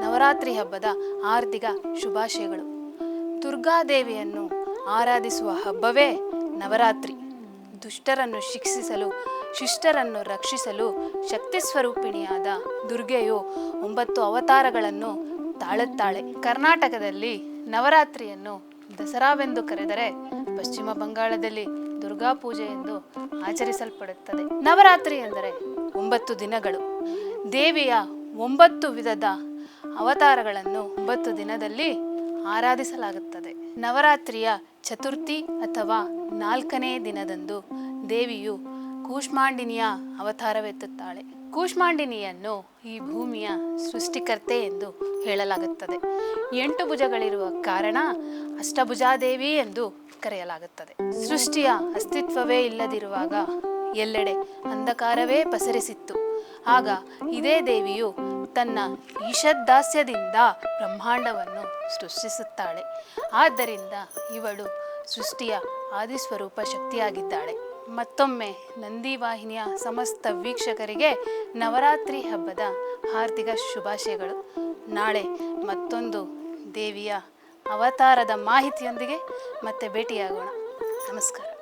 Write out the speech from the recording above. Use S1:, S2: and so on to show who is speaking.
S1: ನವರಾತ್ರಿ ಹಬ್ಬದ ಹಾರ್ದಿಕ ಶುಭಾಶಯಗಳು. ದುರ್ಗಾದೇವಿಯನ್ನು ಆರಾಧಿಸುವ ಹಬ್ಬವೇ ನವರಾತ್ರಿ. ದುಷ್ಟರನ್ನು ಶಿಕ್ಷಿಸಲು, ಶಿಷ್ಟರನ್ನು ರಕ್ಷಿಸಲು ಶಕ್ತಿ ಸ್ವರೂಪಿಣಿಯಾದ ದುರ್ಗೆಯು ಒಂಬತ್ತು ಅವತಾರಗಳನ್ನು ತಾಳುತ್ತಾಳೆ. ಕರ್ನಾಟಕದಲ್ಲಿ ನವರಾತ್ರಿಯನ್ನು ದಸರಾವೆಂದು ಕರೆದರೆ ಪಶ್ಚಿಮ ಬಂಗಾಳದಲ್ಲಿ ದುರ್ಗಾ ಪೂಜೆ ಎಂದು ಆಚರಿಸಲ್ಪಡುತ್ತದೆ. ನವರಾತ್ರಿ ಎಂದರೆ ಒಂಬತ್ತು ದಿನಗಳು. ದೇವಿಯ ಒಂಬತ್ತು ವಿಧದ ಅವತಾರಗಳನ್ನು ಒಂಬತ್ತು ದಿನದಲ್ಲಿ ಆರಾಧಿಸಲಾಗುತ್ತದೆ. ನವರಾತ್ರಿಯ ಚತುರ್ಥಿ ಅಥವಾ ನಾಲ್ಕನೇ ದಿನದಂದು ದೇವಿಯು ಕೂಷ್ಮಾಂಡಿನಿಯ ಅವತಾರವೆತ್ತುತ್ತಾಳೆ. ಕೂಷ್ಮಾಂಡಿನಿಯನ್ನು ಈ ಭೂಮಿಯ ಸೃಷ್ಟಿಕರ್ತೆ ಎಂದು ಹೇಳಲಾಗುತ್ತದೆ. ಎಂಟು ಭುಜಗಳಿರುವ ಕಾರಣ ಅಷ್ಟಭುಜಾದೇವಿ ಎಂದು ಕರೆಯಲಾಗುತ್ತದೆ. ಸೃಷ್ಟಿಯ ಅಸ್ತಿತ್ವವೇ ಇಲ್ಲದಿರುವಾಗ ಎಲ್ಲೆಡೆ ಅಂಧಕಾರವೇ ಪಸರಿಸಿತ್ತು. ಆಗ ಇದೇ ದೇವಿಯು ತನ್ನ ಈಶದ್ದಾಸ್ಯದಿಂದ ಬ್ರಹ್ಮಾಂಡವನ್ನು ಸೃಷ್ಟಿಸುತ್ತಾಳೆ. ಆದ್ದರಿಂದ ಇವಳು ಸೃಷ್ಟಿಯ ಆದಿಸ್ವರೂಪ ಶಕ್ತಿಯಾಗಿದ್ದಾಳೆ. ಮತ್ತೊಮ್ಮೆ ನಂದಿವಾಹಿನಿಯ ಸಮಸ್ತ ವೀಕ್ಷಕರಿಗೆ ನವರಾತ್ರಿ ಹಬ್ಬದ ಹಾರ್ದಿಕ ಶುಭಾಶಯಗಳು. ನಾಳೆ ಮತ್ತೊಂದು ದೇವಿಯ ಅವತಾರದ ಮಾಹಿತಿಯೊಂದಿಗೆ ಮತ್ತೆ ಭೇಟಿಯಾಗೋಣ. ನಮಸ್ಕಾರ.